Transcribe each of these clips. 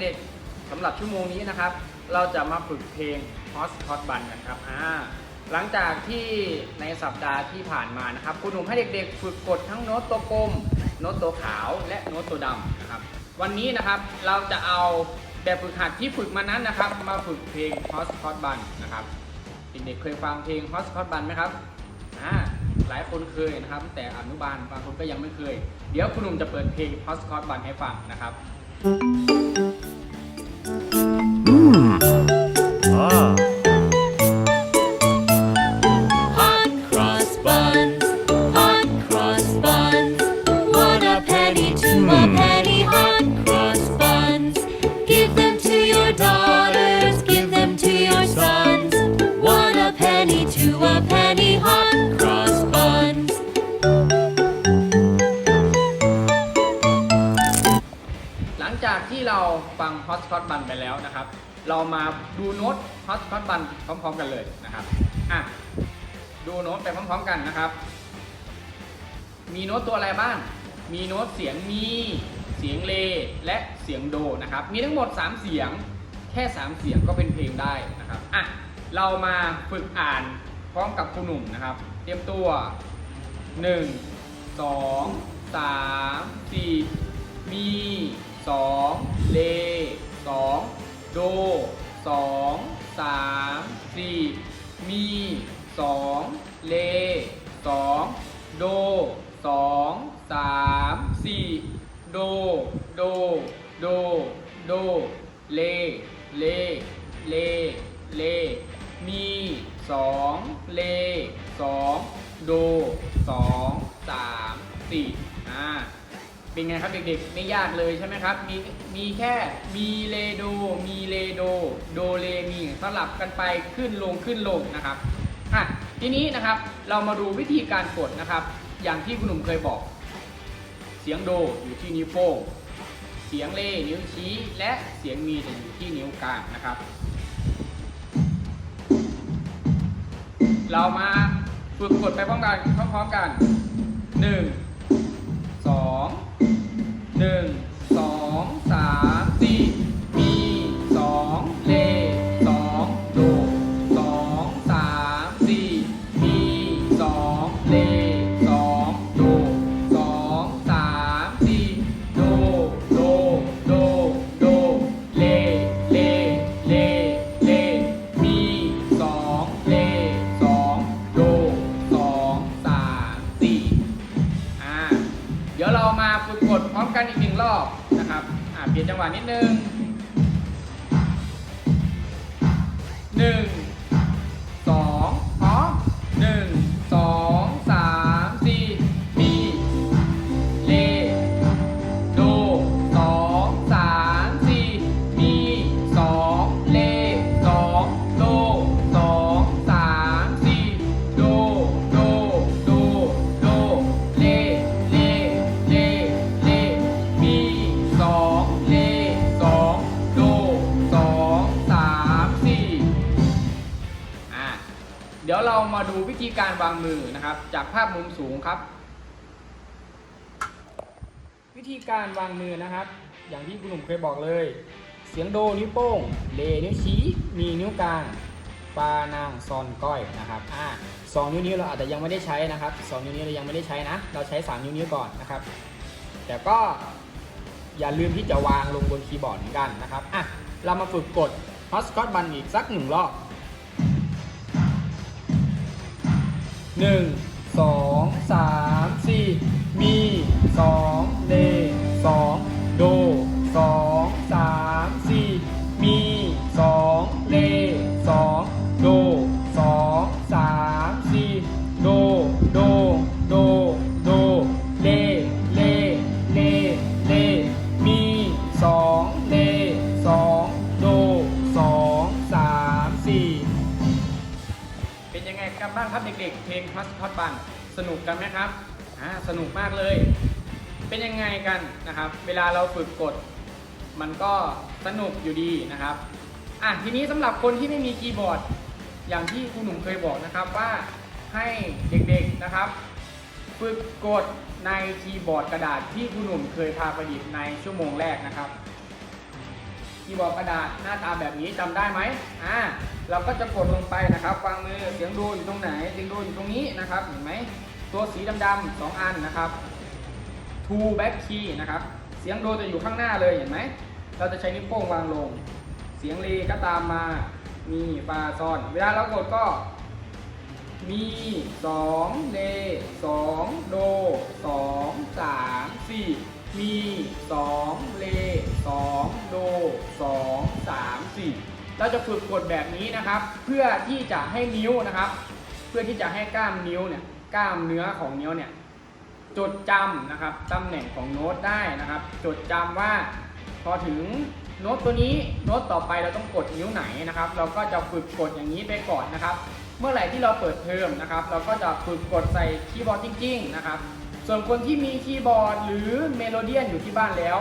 เด็กๆสำหรับชั่วโมงนี้นะครับ เราจะมาฝึกเพลง Hot Hot Bun กันครับอ่าหลังจากที่ในสัปดาห์ที่ผ่านมานะครับคุณหนุ่มให้เด็กๆ ฝึกกดทั้งโน้ตตัวกลม โน้ตตัวขาวและโน้ตตัวดำนะครับ วันนี้นะครับเราจะเอาแบบฝึกหัดที่ฝึกมานั้นนะครับ มาฝึกเพลง Hot Hot Bun นะครับเด็กๆเคยฟังเพลง Hot Hot Bun ไหมครับอ่าหลายคนเคยนะครับ แต่อนุบาลบางคนก็ยังไม่เคย เดี๋ยวคุณหนุ่มจะเปิดเพลง Hot Hot Bun ให้ฟังนะครับ จากที่เราฟัง Hot Hot Bun ไปแล้วนะครับ เรามาดูโน้ต Hot Hot Bun พร้อมๆกันเลยนะครับอะดูโน้ตไปพร้อมๆกันนะครับ มีโน้ตตัวอะไรบ้าง มีโน้ตเสียงมี เสียงเล และเสียงโดนะครับ มีทั้งหมด 3 เสียง แค่ 3 เสียงก็เป็นเพลงได้นะครับอะเรามาฝึกอ่านพร้อมกับครูหนุ่มนะครับ เตรียมตัว 1 2 3 4 มี 2เล2โด2 3 4มี2เล2โด2 3 4โด โด โด โด เล เล เล เล มี2เล2โด2 3 4อ่า เป็นไงครับเด็กๆ ไม่ยากเลยใช่ไหมครับ มีมีแค่มีเลโด มีเลโด โดเลมีสลับกันไปขึ้นลงขึ้นลงนะครับอะทีนี้นะครับเรามาดูวิธีการกดนะครับ อย่างที่คุณหนุ่มเคยบอก เสียงโดอยู่ที่นิ้วโป้งเสียงเลนิ้วชี้ และเสียงมีจะอยู่ที่นิ้วกลางนะครับ เรามาฝึกกดไปพร้อมกันพร้อมๆกันหนึ่ง ห นะครับอ่าเปลี่ยนจังหวะนิดนึงหนึ่ง ดี๋ยวเรามาดูวิธีการวางมือนะครับ จากภาพมุมสูงครับ วิธีการวางมือนะครับ อย่างที่คุณหนุ่มเคยบอกเลย เสียงโดนิ้วโป้งเลนิ้วชี้มีนิ้วกลางปานางซอนก้อยนะครับอ่าสองนิ้วนี้เราอาจจะยังไม่ได้ใช้นะครับสองนิ้วนี้เรายังไม่ได้ใช้นะ เราใช้สามนิ้วนี้ก่อนนะครับ แต่ก็อย่าลืมที่จะวางลงบนคีย์บอร์ดเหมือนกันนะครับอะเรามาฝึกกดฮอสคอตบันอีกสักหนึ่งรอบ หนึ่งสองสามสี่มีสองเล เป็นยังไงกันบ้างครับเด็กๆ เพลงพัสพัดบันสนุกกันไหมครับอ่าสนุกมากเลย เป็นยังไงกันนะครับ เวลาเราฝึกกด มันก็สนุกอยู่ดีนะครับอะทีนี้สำหรับคนที่ไม่มีคีย์บอร์ด อย่างที่ครูหนุ่มเคยบอกนะครับว่าให้เด็กๆนะครับฝึกกดในคีย์บอร์ดกระดาษที่ครูหนุ่มเคยพาประดิษฐ์ในชั่วโมงแรกนะครับ คีย์บอร์ดกระดาษหน้าตาแบบนี้จำได้ไหมอ่าเราก็จะกดลงไปนะครับวางมือเสียงดูอยู่ตรงไหนเสียงดูอยู่ตรงนี้นะครับเห็นไหมตัวสีดำๆสองอันนะครับ two back key นะครับเสียงโดจะอยู่ข้างหน้าเลยเห็นไหมเราจะใช้นิ้วโป้งวางลง เสียงรีก็ตามมามีฟาซอน เวลาเรากดก็มีสองเลสอง เราจะฝึกกดแบบนี้นะครับ เพื่อที่จะให้นิ้วนะครับ เพื่อที่จะให้กล้ามนิ้วเนี่ยกล้ามเนื้อของนิ้วเนี่ยจดจำนะครับตำแหน่งของโน้ตได้นะครับ จดจำว่าพอถึงโน้ตตัวนี้โน้ตต่อไปเราต้องกดนิ้วไหนนะครับ เราก็จะฝึกกดอย่างนี้ไปก่อนนะครับ เมื่อไหร่ที่เราเปิดเทอมนะครับ เราก็จะฝึกกดใส่คีย์บอร์ดจริงๆนะครับ ส่วนคนที่มีคีย์บอร์ดหรือเมโลเดียนอยู่ที่บ้านแล้ว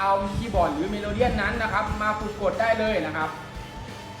เอาคีย์บอร์ดหรือเมโลเดียนนั้นนะครับ มาฝึกกดได้เลยนะครับ